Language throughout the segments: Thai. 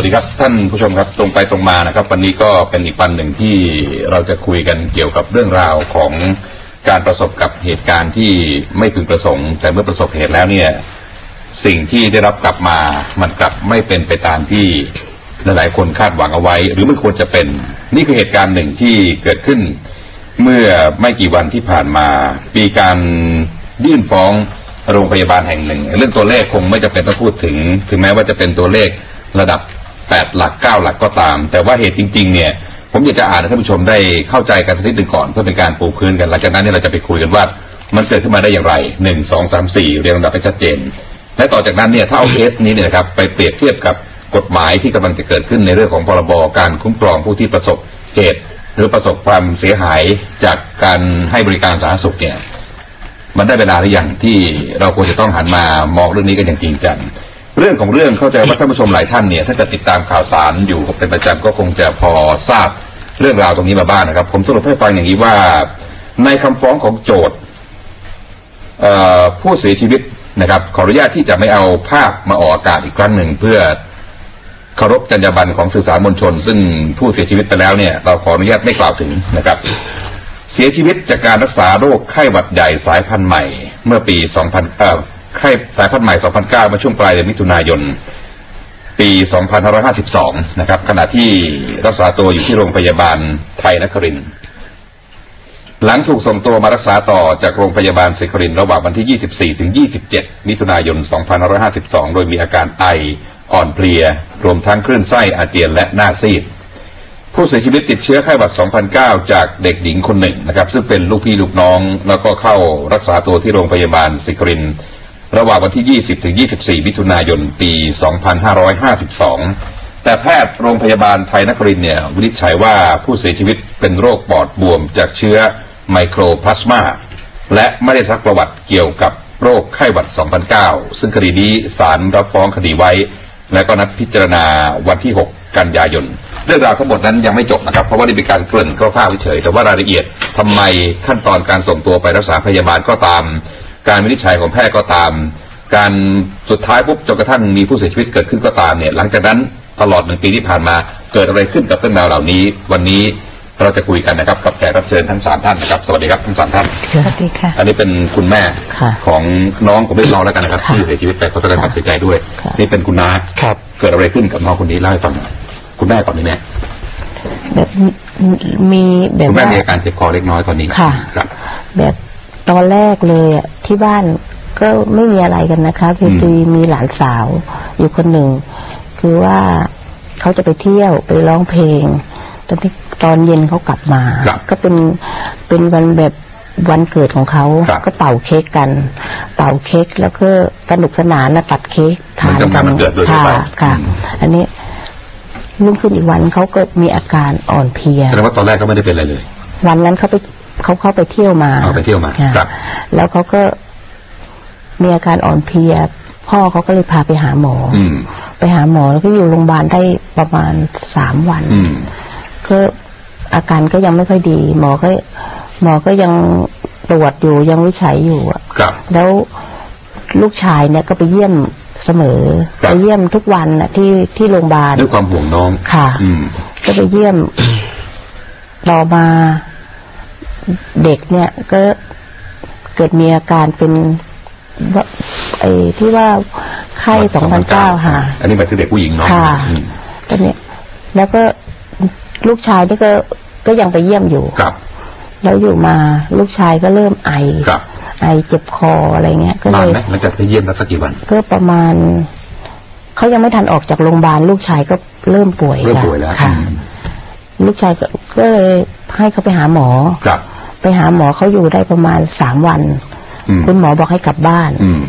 วัสดีครับท่านผู้ชมครับตรงไปตรงมานะครับ วันนี้ก็เป็นอีกวันหนึ่งที่เราจะคุยกันเกี่ยวกับเรื่องราวของการประสบกับเหตุการณ์ที่ไม่พึงประสงค์ แต่เมื่อประสบเหตุแล้วเนี่ยสิ่งที่ได้รับกลับมามันกลับไม่เป็นไปตามที่หลายๆคนคาดหวังเอาไว้ หรือมันควรจะเป็นนี่คือเหตุการณ์หนึ่งที่เกิดขึ้น เมื่อไม่กี่วันที่ผ่านมามีการยื่นฟ้องโรงพยาบาลแห่งหนึ่ง เรื่องตัวเลขคงไม่จะเป็นต้องพูดถึง ถึงแม้ว่าจะเป็นตัวเลขระดับ 8หลัก9หลักก็ตาม แต่ว่าเหตุจริง ๆ เนี่ยผมอยากจะอ่านให้ท่านผู้ชมได้เข้าใจกันสักนิดหนึ่งก่อนเพื่อเป็นการปูพื้นกันหลังจากนั้นเนี่ยเราจะไปคุยกันว่ามันเกิดขึ้นมาได้อย่างไรหนึ่งสองสามสี่เรียงลำดับให้ชัดเจน และต่อจากนั้นเนี่ยถ้าเอาเคสนี้เนี่ยนะครับไปเปรียบเทียบกับกฎหมายที่กำลังจะเกิดขึ้นในเรื่องของพรบการคุ้มครองผู้ที่ประสบเหตุ หรือประสบความเสียหายจากการให้บริการสาธารณสุขเนี่ยมันได้เวลาหรือยังที่เราควรจะต้องหันมามองเรื่องนี้กันอย่างจริงจัง เรื่องของเรื่องเข้าใจว่าท่านผู้ชมหลายท่านเนี่ยถ้าเกิดติดตามข่าวสารอยู่เป็นประจำก็คงจะพอทราบเรื่องราวตรงนี้มาบ้างนะครับ ผมสรุปให้ฟังอย่างนี้ว่า ในคำฟ้องของโจทย์ผู้เสียชีวิตนะครับ ขออนุญาตที่จะไม่เอาภาพมาออกอากาศอีกครั้งหนึ่งเพื่อเคารพจรรยาบรรณของสื่อสารมวลชน ซึ่งผู้เสียชีวิตไปแล้วเนี่ย เราขออนุญาตไม่กล่าวถึงนะครับ เสียชีวิตจากการรักษาโรคไข้หวัดใหญ่สายพันธุ์ใหม่ เมื่อปี 2000เอ่อ ไข้สายพันธุ์ใหม่ 2009 เมื่อช่วงปลายเดือนมิถุนายน ปี 2552 นะครับ ขณะที่รักษาตัวอยู่ที่โรงพยาบาลไทยนคริน หลังถูกส่งตัวมารักษาต่อจากโรงพยาบาลศิครินระหว่างวันที่ 24 ถึง 27 มิถุนายน 2552 โดยมีอาการไออ่อนเพลีย รวมทั้งคลื่นไส้อาเจียนและหน้าซีดผู้เสียชีวิตติดเชื้อไข้หวัด 2009 จากเด็กหญิงคนหนึ่งนะครับ ซึ่งเป็นลูกพี่ลูกน้อง แล้วก็เข้ารักษาตัวที่โรงพยาบาลศิครินท ระหว่างวันที่ 20 ถึง 24 มิถุนายน ปี 2552 แต่แพทย์โรงพยาบาลไทยนครินเนี่ยวินิจฉัยว่าผู้เสียชีวิตเป็นโรคปอดบวมจากเชื้อไมโครพลาสมาและไม่ได้ซักประวัติเกี่ยวกับโรคไข้หวัด 2009 ซึ่งคดีนี้ศาลรับฟ้องคดีไว้ และก็นัดพิจารณาวันที่ 6 กันยายน เรื่องราวทั้งหมดนั้นยังไม่จบนะครับ เพราะว่าได้มีการเกริ่นคร่าวๆเฉยแต่ว่ารายละเอียดทำไมขั้นตอนการส่งตัวไปรักษาพยาบาลก็ตาม การวินิจฉัยของแพทย์ก็ตาม การสุดท้ายปุ๊บจนกระทั่งมีผู้เสียชีวิตเกิดขึ้นก็ตามเนี่ยหลังจากนั้นตลอดหนึ่งปีที่ผ่านมาเกิดอะไรขึ้นกับเรื่องราวเหล่านี้ วันนี้เราจะคุยกันนะครับกับแขกรับเชิญทั้งสามท่านนะครับสวัสดีครับทั้งสามท่านสวัสดีค่ะ อันนี้เป็นคุณแม่ค่ะของน้องผมเรียกน้องแล้วกันนะครับค่ะที่เสียชีวิตไปขอแสดงความเสียใจด้วยค่ะนี่เป็นคุณน้าครับ เกิดอะไรขึ้นกับน้องคนนี้เล่าให้ฟังหน่อยคุณแม่ก่อนนี่แม่แบบมีแบบคุณแม่ว่ามีอาการเจ็บคอเล็กน้อยตอนนี้ค่ะ ครับ แบบ ตอนแรกเลยอะที่บ้านก็ไม่มีอะไรกันนะคะเพียงอืมดีมีหลานสาวอยู่คนหนึ่ง คือว่าเขาจะไปเที่ยวไปร้องเพลงตอนที่ตอนเย็นเขากลับมา ครับก็เป็นเป็นวันแบบวันเกิดของเขาครับ ก็เป่าเค้กกัน เป่าเค้กแล้วก็สนุกสนานนะตัดเค้กทานเหมือนกับกังานวันเกิดโดยทั่วค่ะไปค่ะ อืม อันนี้รุ่งขึ้นอีกวันเขาก็มีอาการอ่อนเพลีย แสดงว่าตอนแรกก็ไม่ได้เป็นอะไรเลย วันนั้นเขาไป เขาเข้าไปเที่ยวมาเอาไปเที่ยวมาค่ะครับ แล้วเขาก็มีอาการอ่อนเพลีย พ่อเขาก็เลยพาไปหาหมอออืม ไปหาหมอแล้วก็อยู่โรงพยาบาลได้ประมาณสามวัน อืม ก็อาการก็ยังไม่ค่อยดี หมอก็หมอก็ยังตรวจอยู่ยังวิจัยอยู่อะครับ แล้วลูกชายเนี่ยก็ไปเยี่ยมเสมอ ครับ ไปเยี่ยมทุกวันน่ะที่ที่โรงพยาบาลด้วยความห่วงน้อง ค่ะ อืม ก็ไปเยี่ยม ต่อมา เด็กเนี่ยก็เกิดมีอาการเป็นว่าไอ้ที่ว่าไข้สองพันเก้าค่ะ อันนี้หมายถึงเด็กผู้หญิงเนาะค่ะอืมตอนนี้แล้วก็ลูกชายนี่ก็ก็ยังไปเยี่ยมอยู่ครับ แล้วอยู่มาลูกชายก็เริ่มไอครับ ไอเจ็บคออะไรเงี้ย ก็นาเลนยไหมหลังจากไปเยี่ยมแล้วสักกี่วัน ก็ประมาณเขายังไม่ทันออกจากโรงพยาบาลลูกชายก็เริ่มป่วยเริ่มค่ะป่วยแล้วค่ะอืมลูกชายก็ก็เลยให้เขาไปหาหมอครับ ไปหาหมอเขาอยู่ได้ประมาณสามวันอืมคุณหมอบอกให้กลับบ้านอืม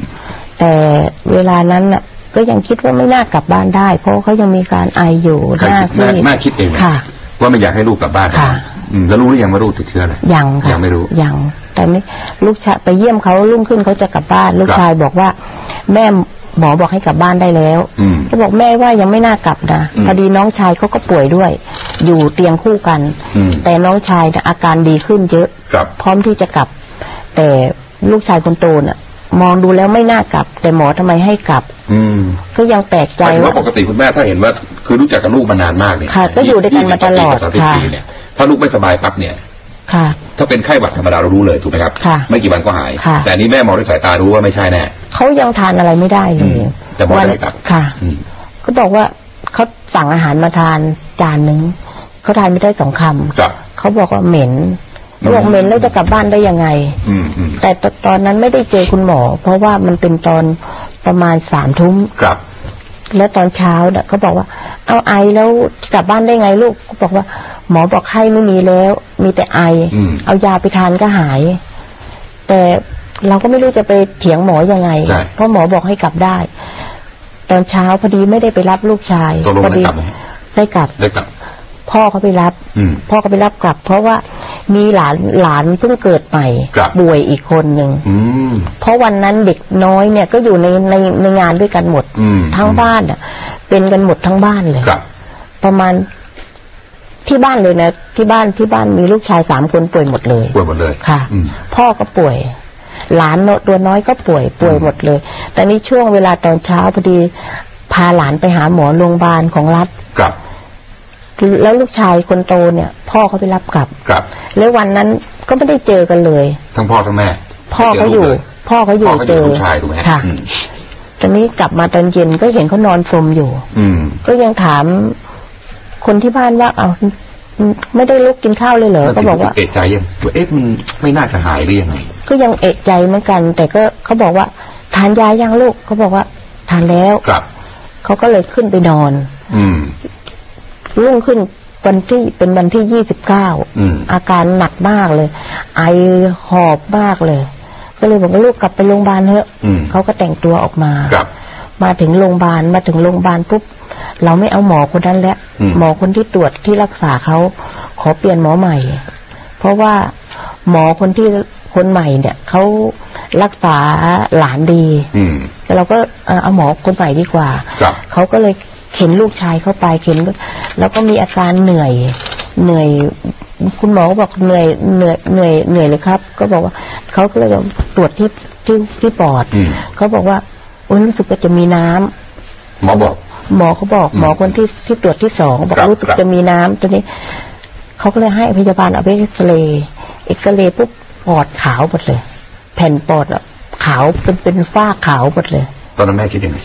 แต่เวลานั้นน่ะก็ยังคิดว่าไม่น่ากลับบ้านได้ เพราะเขายังมีการไออยู่หใครน้าคิดซีแม่ดแม่คิดเองค่ะ ว่าไม่อยากให้ลูกกลับบ้านค่ะอืมแล้วรู้หรือยังว่าลูกติดเชื้ออะไรยังค่ะยังไม่รู้ยังแต่นี่ลูกชายไปเยี่ยมเขารุ่งขึ้นเขาจะกลับบ้าน ลูกครับชายบอกว่า แม่หมอบอกให้กลับบ้านได้แล้วอืมเขาบอกแม่ว่ายังไม่น่ากลับนะอืมพอดีน้องชายเขาก็ป่วยด้วย อยู่เตียงคู่กันอืมแต่น้องชายน่ะอาการดีขึ้นเยอะครับพร้อมที่จะกลับ แต่ลูกชายคนโตน่ะ มองดูแล้วไม่น่ากลับ แต่หมอทำไมให้กลับ อืมก็ยังแปลกหใจมายถึงว่าว่าปกติคุณแม่ถ้าเห็นว่า คือรู้จักกับลูกมานานมากเนี่ยค่ะ ก็อยู่ด้วยกันมาตลอดยี่สิบกว่ปีกับสามสิบค่ะปีเนี่ยถ้าลูกไม่สบายปั๊บเนี่ยค่ะ ถ้าเป็นไข้หวัดธรรมดาเรารู้เลยถูกไหมครับค่ะไม่กี่วันก็หายค่ะแต่อันนี้แม่มองด้วยสายตารู้ว่าไม่ใช่แน่เขายังทานอะไรไม่ได้เลอืยมแต่หมอวัให้กลับค่ะอืมเขาบอกว่าเขาสั่งอาหารมาทานจานหนึ่ง เขาทานไม่ได้สองคำครับเขาบอกว่าเหม็นเขาบอกเหม็นแล้วจะกลับบ้านได้ยังไง อืมอืมแต่ตตอนนั้นไม่ได้เจอคุณหมอ เพราะว่ามันเป็นตอนประมาณสามทุ่ม ครับ แล้วตอนเช้าเนี่ยเขาบอกว่า เอาไอแล้วกลับบ้านได้ไงลูกก็บอกว่า หมอบอกไข้ไม่มีแล้ว มีแต่ไอ อืม เอายาไปทานก็หาย แต่เราก็ไม่รู้จะไปเถียงหมอยังไง ใช่ เพราะหมอบอกให้กลับได้ ตอนเช้าพอดีไม่ได้ไปรับลูกชายตกลงพอได้ดีกลับไหมได้กลับ ได้กลับ พ่อเขาไปรับอืมพ่อก็ไปรับกลับ เพราะว่ามีหลานหลานเพิ่งเกิดใหม่ครับป่วยอีกคนหนึ่งอืมเพราะวันนั้นเด็กน้อยเนี่ยก็อยู่ในในในงานด้วยกันหมดอืมทั้งบ้านอะ เป็นกันหมดทั้งบ้านเลยครับประมาณที่บ้านเลยนะที่บ้านที่บ้านมีลูกชายสามคนป่วยหมดเลยป่วยหมดเลยค่ะอืมพ่อก็ป่วย หลานตัวน้อยก็ป่วยป่วยหมดเลย แต่นี่ช่วงเวลาตอนเช้าพอดีพาหลานไปหาหมอโรงพยาบาลของรัฐครับ แล้วลูกชายคนโตเนี่ย พ่อเขาไปรับกลับ ครับ แล้ววันนั้นก็ไม่ได้เจอกันเลย ทั้งพ่อทั้งแม่ พ่อเขาอยู่ไม่จลูกลพ่อเขาอยู่พ่อเขาอเจยู่อกับลูกชายถูกไหมค่ะอืมตอนนี้กลับมาตอนเย็นก็เห็นเขานอนสมอยู่ อืมก็ยังถามคนที่บ้านว่า เอาไม่ได้ลุกกินข้าวเลยเหรอแล้วก็สิ่งบอกที่ว่าเอะใจยังว่าเอ๊ะมันไม่น่าจะหายหรือยังไงก็ยังเอะใจเหมือนกัน แต่ก็เขาบอกว่า ทานยายังลูกเขาบอกว่า ทานแล้วครับเขาก็เลยขึ้นไปนอน อืม รุ่งขึ้นวันที่เป็นวันที่ยี่สิบเก้าอืมอาการหนักมากเลย ไอหอบมากเลย ก็เลยบอกว่าลูกกลับไปโรงพยาบาลเถอะอืมเขาก็แต่งตัวออกมาครับมาถึงโรงพยาบาลมาถึงโรงพยาบาลปุ๊บเราไม่เอาหมอคนนั้นแล้วอืมหมอคนที่ตรวจที่รักษาเขาขอเปลี่ยนหมอใหม่ เพราะว่าหมอคนที่คนใหม่เนี่ยเขารักษาหลานดีอืมแต่เราก็เอ่อเอาหมอคนใหม่ดีกว่าครับเขาก็เลย เข็นลูกชายเข้าไปเข็นแล้วก็มีอาการเหนื่อยเหนื่อย คุณหมอก็บอกเหนื่อยเหนื่อยเหนื่อยเหนื่อยเลยครับ ก็บอกว่าเขาก็เลยตรวจที่ที่ที่ปอดอืมเขาบอกว่าโอ้ยรู้สึกว่าจะมีน้ำหมอบอก หมอเขาบอกอืมหมอคนที่ที่ตรวจที่สองบอกครับรู้สึกครับจะมีน้ำตอนนี้เขาก็เลยให้พยาบาลเอาไปเอ็กซเรย์เอ็กซเรย์ปุ๊บปอดขาวหมดเลย แผ่นปอดอะขาวเป็นเป็นฝ้าขาวหมดเลย ตอนนั้นแม่คิดยังไง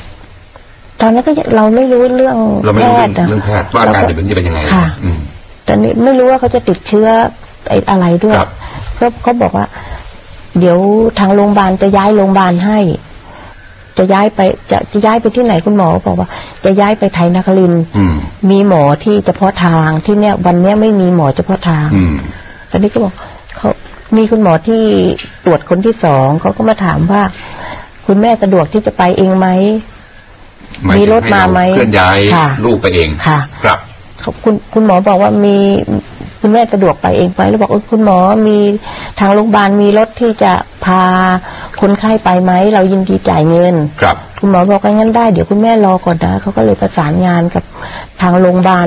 ตอนนั้นก็ยังเราไม่รู้เรื่องเราไม่แพรู้เรื่อทงย์นะเรื่องแพทย์ว่าอาการจะเป็นจะเป็นยังไงค่ะ อืมตอนนี้ไม่รู้ว่าเขาจะติดเชื้อไอ้อะไรด้วยครับเขาเขาบอกว่า เดี๋ยวทางโรงพยาบาลจะย้ายโรงพยาบาลให้ จะย้ายไปจะจะย้ายไปที่ไหนคุณหมอบอกว่า จะย้ายไปไทยนครินทร์อืม มีหมอที่เฉพาะทางที่เนี่ย วันเนี้ยไม่มีหมอเฉพาะทาง อืมตอนนี้ก็บอกเขามีคุณหมอที่ตรวจคนที่สองเขาก็มาถามว่า คุณแม่สะดวกที่จะไปเองไหม หายถึงมีรถมาไหมให้เรเคลื่อนย้ายค่ะ ลูกไปเองค่ะ ครับ เขาคุณคุณหมอบอกว่ามีคุณแม่สะดวกไปเองไปแล้วบอกเออคุณหมอมีทางโรงพยาบาลมีรถที่จะพาคนไข้ไปไหมเรายินดีจ่ายเงิน ครับ คุณหมอบอกว่างั้นได้เดี๋ยวคุณแม่รอก่อนนะเขาก็เลยประสานงานกับทางโรงพยาบาล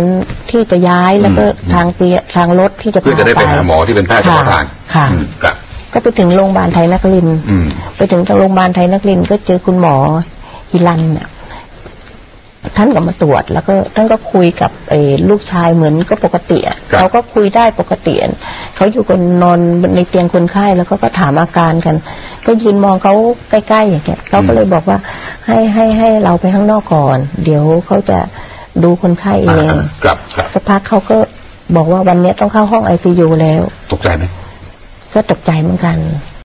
ที่จะย้ายแล้วก็อืม ทางเตียทางรถที่จะเพื่อพาจะได้ไปไปหาหมอที่เป็นแพทย์เฉพาะทางค่ะอืมครับ ก็ไปถึงโรงพยาบาลไทยนครินทร์อืม ไปถึงทางโรงพยาบาลไทยนครินทร์ก็เจอคุณหมอฮิรันเนี่ย ท่านก็มาตรวจ แล้วก็ท่านก็คุยกับไอ้ลูกชายเหมือนก็ปกติอะครับ เขาก็คุยได้ปกติอะเขาอยู่กันนอนในเตียงคนไข้แล้วก็ก็ถามอาการกัน ก็ยืนมองเขาใกล้ๆอย่างเงี้ยเขาก็เลยบอกว่าให้ให้ให้เราไปข้างนอกก่อน เดี๋ยวเขาจะดูคนไข้เออ่างครับครับสักพักเขาก็บอกว่าวันเนี้ยต้องเข้าห้องไอซียูแล้ว ตกใจไหม ก็ตกใจเหมือนกัน